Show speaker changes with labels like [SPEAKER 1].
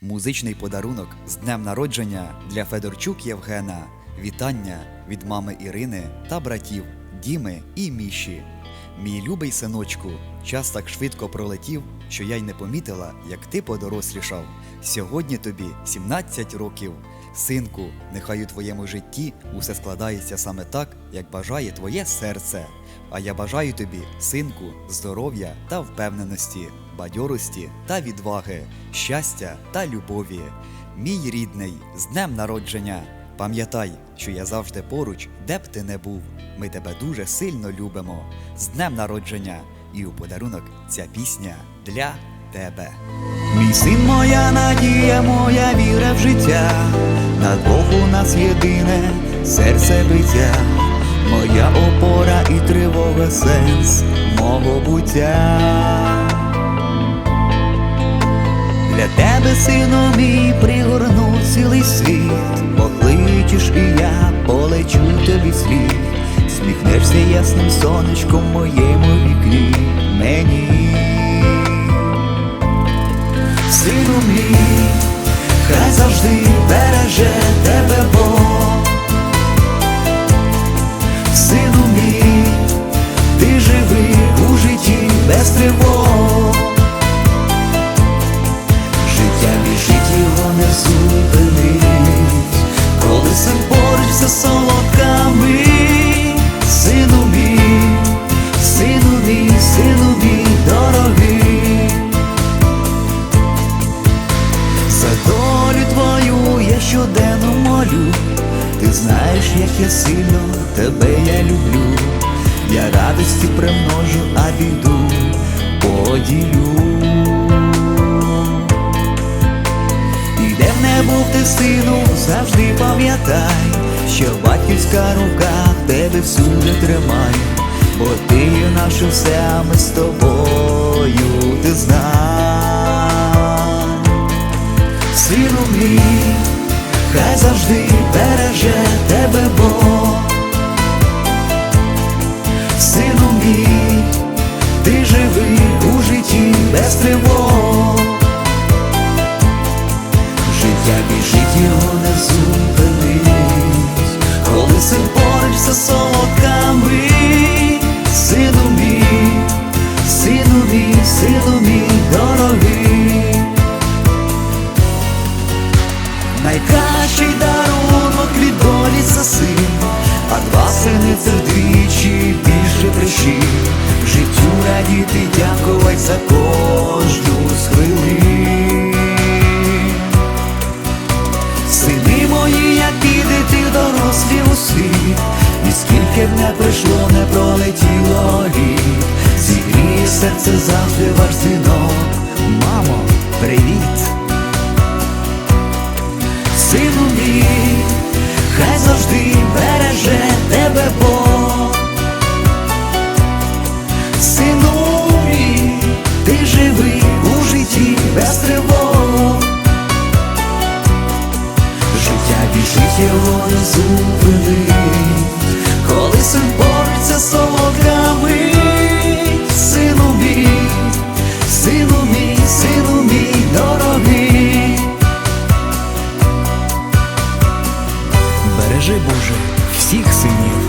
[SPEAKER 1] Музичний подарунок з днем народження для Федорчук Євгена. Вітання від мами Ірини та братів Діми і Міші. Мій любий синочку, час так швидко пролетів, що я й не помітила, як ти подорослішав. Сьогодні тобі 17 років. Синку, нехай у твоєму житті усе складається саме так, як бажає твоє серце. А я бажаю тобі, синку, здоров'я та впевненості, бадьорості та відваги, щастя та любові. Мій рідний, з днем народження! Пам'ятай, що я завжди поруч, де б ти не був. Ми тебе дуже сильно любимо. З днем народження! І у подарунок ця пісня для тебе.
[SPEAKER 2] Мій син, моя надія, моя віра в життя, на Бог у нас єдине серце биття, моя опора і тривога, сенс мого буття. Для тебе, сину мій, ясним сонечком в моєму вікні мені. Сину мій, хай завжди береже тебе Бог. Сину мій, ти живи у житті без тривог. Знаєш, як я сильно тебе я люблю, я радості примножу, а біду поділю. І де б не був ти сину, завжди пам'ятай, що батьківська рука тебе всюди тримає, бо ти є наше все, а ми з тобою, ти знай. Сину мій, хай завжди тривог. Життя біжить, його не зупинить, коли син поруч за солодка мить. Сину мій, сину мій, сину мій, дорогий. Найкращий дарунок від долі це син, а два сини це вдвічі більше прищів. Життю радіти, дякувати за кожну зігріє завжди ваш дзвінок. Мамо, привіт! Сину мій, хай завжди береже тебе Бог. Сину мій, ти живи у житті без тривог. Життя біжить його не зупинить, бережи Боже всіх синів.